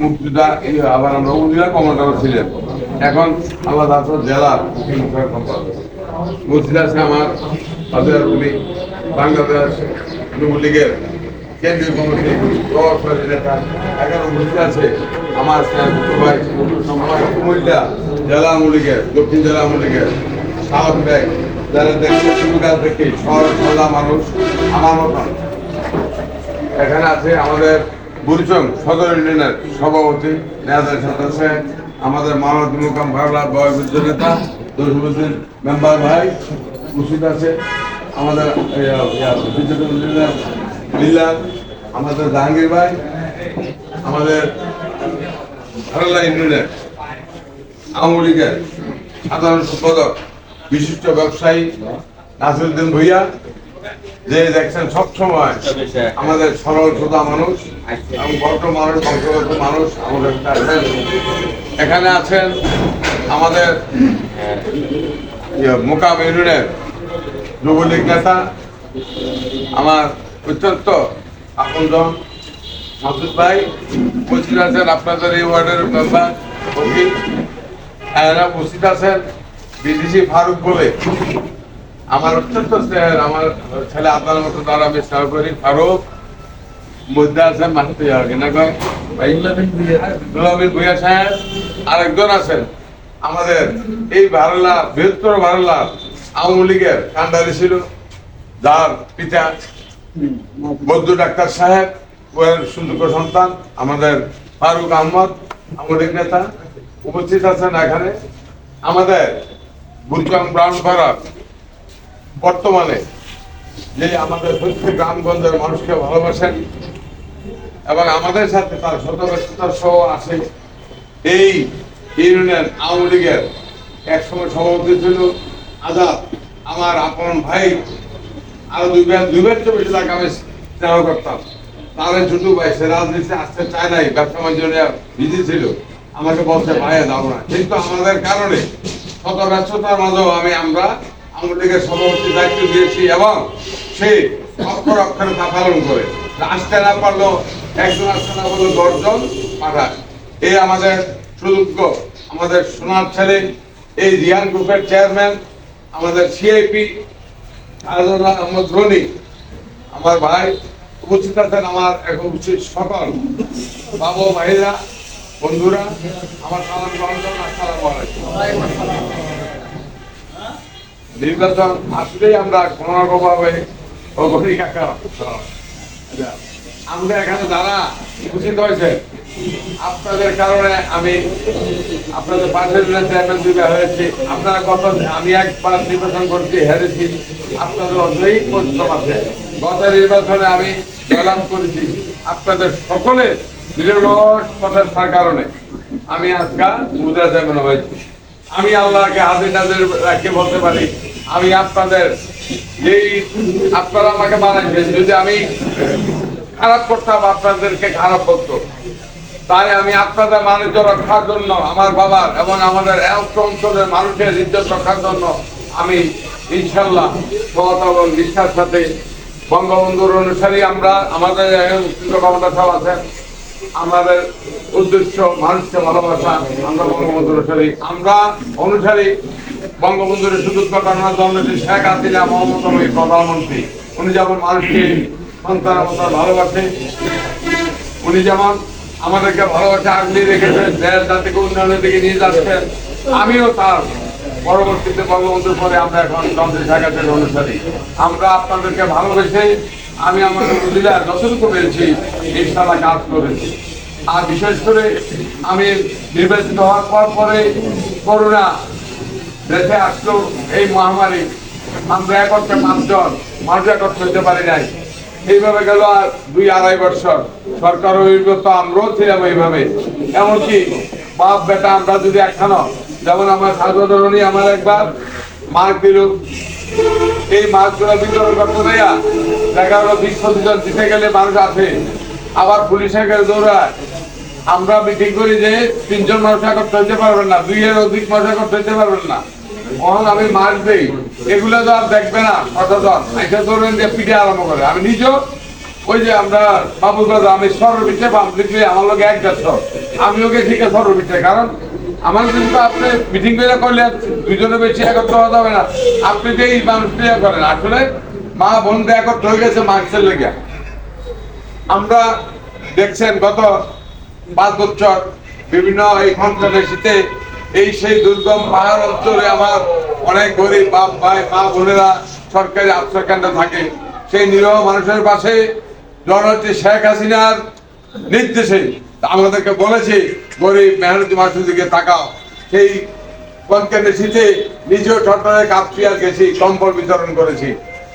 মুক্তিদা এই আবার আমরা উপজেলা ছিলেন। এখন আল্লাহ দাসর জেলার মুর্শিদ আছে আমার উনি বাংলাদেশ কেন্দ্রীয় কমিটি নেতা। এগারো মুর্শিদ আছে আমার ভাই কুমিল্লা জেলা আমলীগের দক্ষিণ জেলা আমলীগের সাহস যারা দেখছে থেকে শহর মানুষ আমার মতন এখানে আছে আমাদের বুড়িচং সদর ইউনিয়নের সভাপতি নেহাদের সদস্য আমাদের মানব মুকাম ভাবলা বয়োবৃদ্ধ নেতা, দশমুদ্দিন মেম্বার ভাই উপস্থিত আছে। আমাদের মিল্লার আমাদের জাহাঙ্গীর ভাই, আমাদের ভারলা ইউনিয়নের আওয়ামী লীগের সাধারণ সম্পাদক, বিশিষ্ট ব্যবসায়ী নাসিরুদ্দিন ভুইয়া যে দেখছেন সব সময় আমাদের সরল সোজা মানুষ এবং ভদ্র মানুষ বংশগত মানুষ আমাদের আছেন এখানে আছেন আমাদের ইয়ে, মোকাম ইউনিয়নের যুবলীগ নেতা আমার অত্যন্ত আপনজন মাসুদ ভাই। উপস্থিত আছেন আপনাদের এই ওয়ার্ডের মেম্বার এরা উপস্থিত আছেন বিদেশি ফারুক বলে। আমার অত্যন্ত স্নেহের, আমার ছেলে আপনার মতো দ্বারা আমি স্নেহ করি ফারুক, মধ্যে আছেন মাসুদ না কয়? ভাই দুলাবিন ভুইয়া সাহেব, আরেকজন আছেন। আমাদের এই ভারলা, বৃহত্তর ভারলা আওয়ামী লীগের কান্ডারি ছিল, যার পিতা বৌদ্ধ ডাক্তার সাহেব ওর সুযোগ্য সন্তান, আমাদের ফারুক আহমদ আমাদের নেতা, উপস্থিত আছেন এখানে। আমাদের বুলচং ব্রাউন পাড়ার বর্তমানে যে আমাদের প্রত্যেক গ্রামগঞ্জের মানুষকে ভালোবাসেন এবং আমাদের সাথে তার শতব্যস্ততা সহ আছে এই ইউনিয়ন আওয়ামী লীগের একসময় সভাপতি ছিল আজাদ, আমার আপন ভাই, আরও দুই বার দুই বার চেয়ে বেশি তাকে আমি স্নেহ করতাম। এই ছোট ভাই সে রাজনীতি আসতে চায় নাই, ব্যবসা বাণিজ্য বিজি ছিল। আমাকে বলছে, ভাইয়া যাব না। কিন্তু আমাদের কারণে শত ব্যস্ততার মাঝেও আমি আমরা লীগের সভাপতি দায়িত্ব দিয়েছি এবং সে অক্ষর অক্ষরে তা পালন করে। আসতে না পারল একজন আসতে না পারল দশজন পাঠায়। এই আমাদের সুযোগ্য, আমাদের সোনার ছেলে, এই রিয়ান গ্রুপের চেয়ারম্যান, আমাদের সিআইপি আহমদ রনি, আমার ভাই, উপস্থিত আছেন আমার এখন উপস্থিত সকল বাবা ভাইরা বন্ধুরা, আমার সালাম গ্রহণ আলাইকুম। নির্বাচন আসলেই আমরা কোনো রকম ভাবে অগণিক আকার আমরা এখানে যারা উপস্থিত হয়েছে, আপনাদের কারণে আমি আপনাদের দুইটা হয়েছি, আপনারা গত আমি একবার নির্বাচন করছি হেরেছি, আপনাদের অনেক পরিশ্রম আছে। গত নির্বাচনে আমি জয়লাভ করেছি আপনাদের সকলের নিরলস প্রচেষ্টার কারণে। আমি আজকে মুদ্রা চেয়ারম্যান হয়েছি। আমি আল্লাহকে হাজির নাজির রাখতে বলতে পারি। আমি আপনাদের এই আপনারা আমাকে বানাইছেন যদি আমি খারাপ করতাম, আপনাদেরকে খারাপ করতো তাই আমি আপনাদের মানুষ রক্ষার জন্য, আমার বাবার এবং আমাদের অঞ্চলের মানুষের ইজ্জত রক্ষার জন্য আমি ইনশাল্লাহ সহত এবং নিষ্ঠার সাথে বঙ্গবন্ধুর অনুসারী আমরা, আমাদের ক্ষমতা সব আছেন। আমাদের উদ্দেশ্য মানুষকে ভালোবাসা, আমরা বঙ্গবন্ধু অনুসারী আমরা অনুসারী বঙ্গবন্ধুর সুযোগ ঘটনার জন্য যে শেখ হাসিনা মমতাময়ী প্রধানমন্ত্রী, উনি যেমন মানুষকে সন্তান মতো ভালোবাসে, উনি যেমন আমাদেরকে ভালোবাসা আগলে রেখেছেন দেশ জাতিকে উন্নয়নের দিকে নিয়ে যাচ্ছেন আমিও তার পরবর্তীতে বঙ্গবন্ধুর পরে আমরা এখন চন্দ্র শেখাতের অনুসারী। আমরা আপনাদেরকে ভালোবেসে আমি আমার জেলার যতটুকু পেরেছি ইনশাল্লাহ কাজ করেছি। আর বিশেষ করে আমি নির্বাচিত হওয়ার পর পরে করোনা দেশে আসলো এই মহামারী। আমরা একত্রে পাঁচজন মানুষ একত্রে হতে পারি নাই। এইভাবে গেল আর দুই আড়াই বছর। সরকার আমরাও ছিলাম এইভাবে। এমনকি বাপ, বেটা, আমরা যদি একখানো, যেমন আমার সাধারণী আমার একবার মাছ দিল। এই মাছগুলো বিতরণ করতে দেয়া দেখা গেলো বিশ পঁচিশ জন দিতে গেলে মানুষ আসে। আবার পুলিশের কাছে দৌড়ায়। আমরা মিটিং করি যে তিনজন মানুষ একত্র হইতে পারবেন না দুই এর অধিক মানুষ একত্র হইতে পারবেন না। কখন আমি মাছ দিই, এগুলো তো আর দেখবে না কতজন আইসা ধরবেন যে পিঠে আরম্ভ করে। আমি নিজেও ওই যে আমরা বাবু দাদা আমি সর্ববিচ্ছে বাম লিখলে আমার লোক এক দেড়শো। আমি ওকে ঠিক আছে সর্ববিচ্ছে কারণ আমার কিন্তু আপনি মিটিং করে করলে দুজনে বেশি একত্র হওয়া যাবে না। আপনি যে এই মানুষটি ইয়ে করেন, আসলে মা বোন একত্র হয়ে গেছে মার্কসের লেগে। আমরা দেখছেন গত পাঁচ বছর বিভিন্ন এই সন্তানের শীতে এই সেই দুর্গম পাহাড় অঞ্চলে আমার অনেক গরিব বাপ ভাই, মা বোনেরা সরকারি আশ্রয় কেন্দ্র থাকে। সেই নিরহ মানুষের পাশে জননেত্রী শেখ হাসিনার নির্দেশে আমাদেরকে বলেছে গরিব মেহনতি মানুষের দিকে তাকাও। সেই কনকেন্দ্রের শীতে নিজেও ঠটরে কাঁপছি আর গেছি কম্বল বিতরণ করেছি।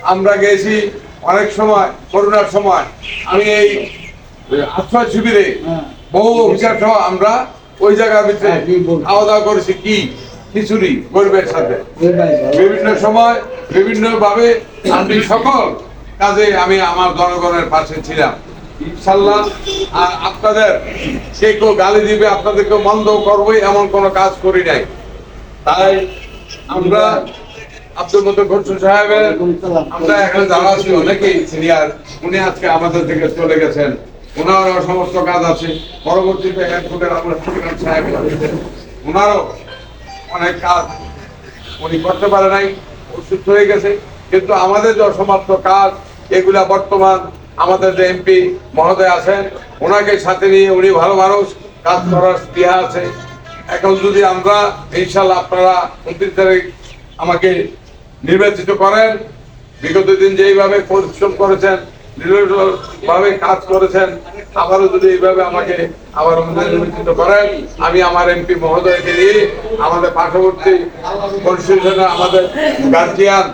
আমরা গেছি অনেক সময় করোনার সময়। আমি এই আশ্রয় শিবিরে বহু অফিসার সহ আমরা ওই জায়গার ভিতরে হ্যাঁ। খাওয়া দাওয়া করেছি কি? খিচুড়ি গরিবের সাথে। বিভিন্ন সময় বিভিন্ন ভাবে আমি সকল কাজে আমি আমার জনগণের পাশে ছিলাম। ইনশাল্লাহ আপনাদের কে কেউ গালি দিবে আপনাদেরকে মন্দ করবে, এমন কোনো কাজ করি নাই। তাই আমরা আব্দুল মতো ঘটছু সাহেবের, আমরা এখানে যারা আছি, অনেকেই সিনিয়র উনি আজকে আমাদের থেকে চলে গেছেন। ওনারও সমস্ত কাজ আছে। পরবর্তীতে এয়ারপোর্টের আমরা সাহেব। ওনারও অনেক কাজ উনি করতে পারে নাই অসুস্থ হয়ে গেছে। কিন্তু আমাদের যে অসমাপ্ত কাজ, এগুলা বর্তমান আমাদের যে এমপি মহোদয় আছেন ওনাকে সাথে নিয়ে উনি ভালো মানুষ, কাজ করার স্পৃহা আছে। এখন যদি আমরা ইনশাল্লাহ আপনারা উনত্রিশ তারিখ আমাকে নির্বাচিত করেন, বিগত দিন যেইভাবে পরিশ্রম করেছেন ভাবে কাজ করেছেন, আবারও যদি এইভাবে আমাকে আবার নির্বাচিত করেন, আমি আমার এমপি মহোদয়কে নিয়ে আমাদের পার্শ্ববর্তী কনস্টিটিউশনে আমাদের গার্জিয়ান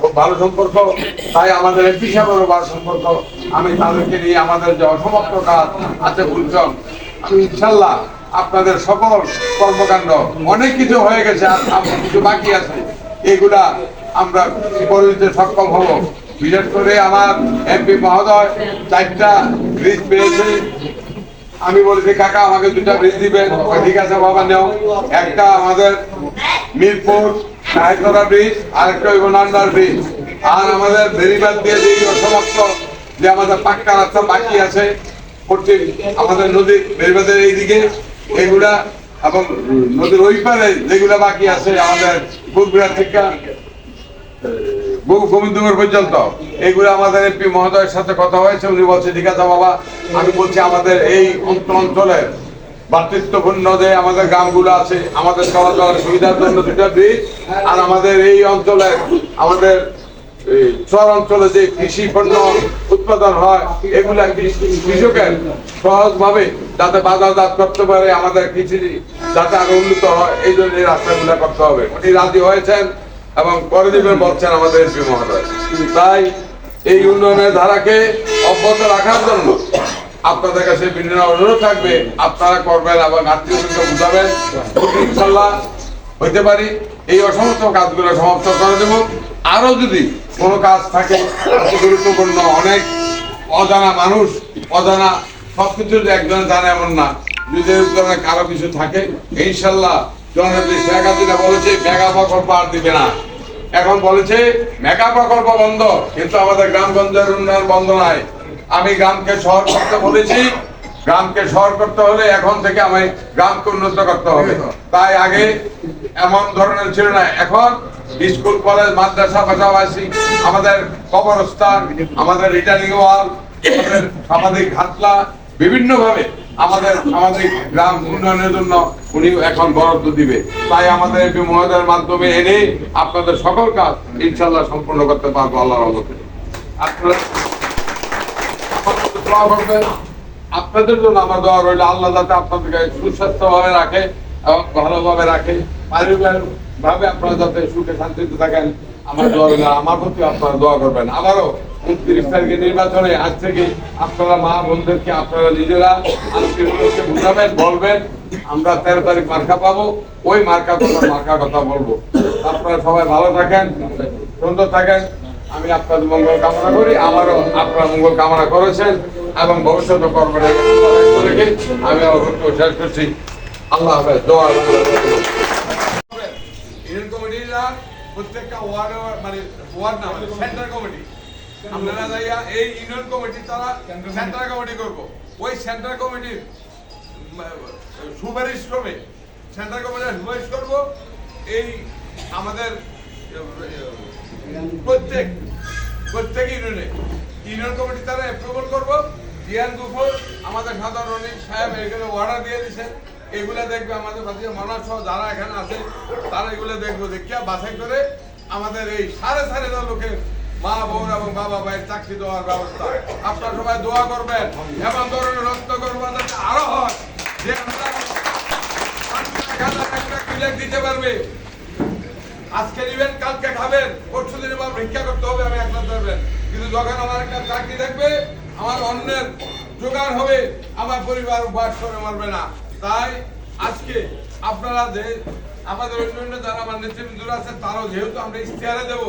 খুব ভালো সম্পর্ক, তাই আমাদের এমপি ভালো সম্পর্ক, আমি তাদেরকে নিয়ে আমাদের আছে ইনশাল্লাহ আপনাদের সকল কর্মকাণ্ড, অনেক কিছু হয়ে গেছে কিছু বাকি আছে, এগুলা আমরা করে সক্ষম হব। বিশেষ করে আমার এমপি মহোদয়, চারটা ব্রিজ পেয়েছে আমি বলেছি, কাকা, আমাকে দুটা ব্রিজ দিবেন। ঠিক আছে, বাবা, নেও। একটা আমাদের মিরপুর সাহেবরা ব্রিজ আর একটা হইব ব্রিজ আর আমাদের বেরিবাদ দিয়ে যে এই অসমাপ্ত যে আমাদের পাক্কা রাস্তা বাকি আছে, পশ্চিম আমাদের নদী বেরিবাদের এইদিকে, এগুলা এবং নদীর ওই পারে যেগুলা বাকি আছে আমাদের বুকবিরা থেকে। বহু পর্যন্ত। এগুলো আমাদের এমপি মহোদয়ের সাথে কথা হয়েছে, উনি বলছে, ঠিক আছে বাবা, আমি বলছি আমাদের এই অঞ্চলের যে আমাদের গ্রামগুলো আছে, আমাদের চলাচলের সুবিধার জন্য দুটা ব্রিজ আর আমাদের এই অঞ্চলের আমাদের অঞ্চলে যে কৃষি পণ্য উৎপাদন হয়, এগুলা কৃষি- কৃষকের সহজ ভাবে যাতে বাজারজাত করতে পারে আমাদের কৃষি, যাতে আরও উন্নত হয়, এই জন্য এই রাস্তাগুলো করতে হবে। উনি রাজি হয়েছেন। এবং করে দিবেন বলছেন আমাদের এমপি মহোদয়। তাই এই উন্নয়নের ধারাকে অব্যাহত রাখার জন্য আপনাদের কাছে বিনীত অনুরোধ থাকবে, আপনারা করবেন এবং আত্মীয়কে বুঝাবেন। ইনশাল্লাহ হইতে পারি। এই অসমস্ত কাজগুলো সমাপ্ত করে দেব। আরও যদি কোনো কাজ থাকে গুরুত্বপূর্ণ, অনেক অজানা মানুষ, অজানা সবকিছু যে একজন জানে এমন না এই ধরনের কারও কিছু থাকে ইনশাল্লাহ জননেত্রী বলেছে, মেগা প্রকল্প আর দিবে না। এখন বলেছে, মেগা প্রকল্প বন্ধ, কিন্তু আমাদের গ্রামগঞ্জের উন্নয়ন বন্ধ নাই। আমি গ্রামকে শহর করতে বলেছি, গ্রামকে শহর করতে হলে এখন থেকে আমি গ্রামকে উন্নত করতে হবে। তাই আগে এমন ধরনের ছিল না, এখন স্কুল, কলেজ, মাদ্রাসা পাশাপাশি আমাদের কবরস্থান, আমাদের রিটার্নিং ওয়াল আমাদের সামাজিক ঘাটলা বিভিন্ন ভাবে আমাদের গ্রাম উন্নয়নের জন্য উনি এখন বরাদ্দ দিবে। তাই আমাদের এমপি মহোদয়ের মাধ্যমে এনে আপনাদের সকল কাজ ইনশাল্লাহ সম্পূর্ণ করতে পারব আল্লাহর আমাদের করবেন। আপনাদের জন্য আমার দোয়া রইল, আল্লাহ যাতে আপনাদেরকে সুস্বাস্থ্য ভাবে রাখে এবং ভালোভাবে রাখে। পারিবারিক ভাবে আপনারা যাতে সুখে শান্তিতে থাকেন, আমার দোয়া রইল। আমার প্রতি আপনারা দোয়া করবেন। আবারও উনত্রিশ তারিখে নির্বাচনে আজ থেকে আপনারা মা বোনদেরকে আপনারা নিজেরা আত্মীয়দেরকে বুঝাবেন বলবেন, আমরা তেরো তারিখ মার্কা পাবো, ওই মার্কা কথা মার্কা কথা বলব। আপনারা সবাই ভালো থাকেন সুন্দর থাকেন। আমি আপনাদের মঙ্গল কামনা করি, আমারও আপনার মঙ্গল কামনা করেছেন এবং ভবিষ্যতে করবেন আমি শেষ করছি। আল্লাহ হাফেজ, দোয়া ইউনিয়ন প্রত্যেকটা ওয়ার্ডে মানে ওয়ার্ড না আমাদের সেন্টার কমিটি। আপনারা যাইয়া এই ইউনিয়ন কমিটি তারা সেন্টার কমিটি করব। ওই সেন্টার কমিটির সুপারিশ ক্রমে সেন্টার কমিটির সুপারিশ করব। এই আমাদের, প্রত্যেক প্রত্যেক ইউনিয়নে ইউনিয়ন কমিটি তারা অ্যাপ্রুভাল করব। জিয়ান দুপুর আমাদের সাধারণ সাহেব এগুলো অর্ডার দিয়ে দিছে। এগুলা দেখবে আমাদের মানুষ সহ যারা এখানে আছে, তারা এগুলো দেখব, দেখিয়া বাছাই করে আমাদের এই সাড়ে সাড়ে লোকের মা বউরা এবং বাবা ভাইয়ের চাকরি দেওয়ার ব্যবস্থা। আপনারা সবাই দোয়া করবেন, এমন ধরনের রক্ত করবেন যাতে আরও হয়। দিতে পারবে। আজকে নিবেন কালকে খাবেন, পরশু ভিক্ষা করতে হবে, আমি একলা ধরবেন কিন্তু যখন আমার একটা চাকরি আমার অন্যের জোগাড় হবে, আমার পরিবার বাস করে মারবে না। তাই আজকে আপনারা যে আমাদের যারা আমার আছে, তারাও যেহেতু আমরা ইশতেহারে দেব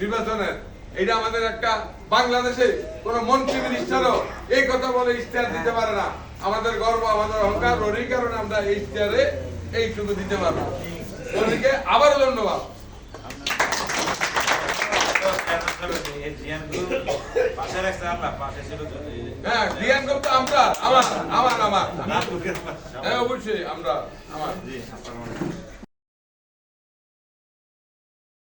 নির্বাচনের। এটা আমাদের একটা বাংলাদেশে কোন মন্ত্রী মিনিস্টারও এই কথা বলে ইশতেহার দিতে পারে না। আমাদের গর্ব, আমাদের অহংকার ওরই কারণে আমরা এই ইশতেহারে এইটুকু দিতে পারব। ওদেরকে আবারও ধন্যবাদ। হ্যাঁ আমরা, আমার আমার আমার। হ্যাঁ অবশ্যই আমরা, আমার।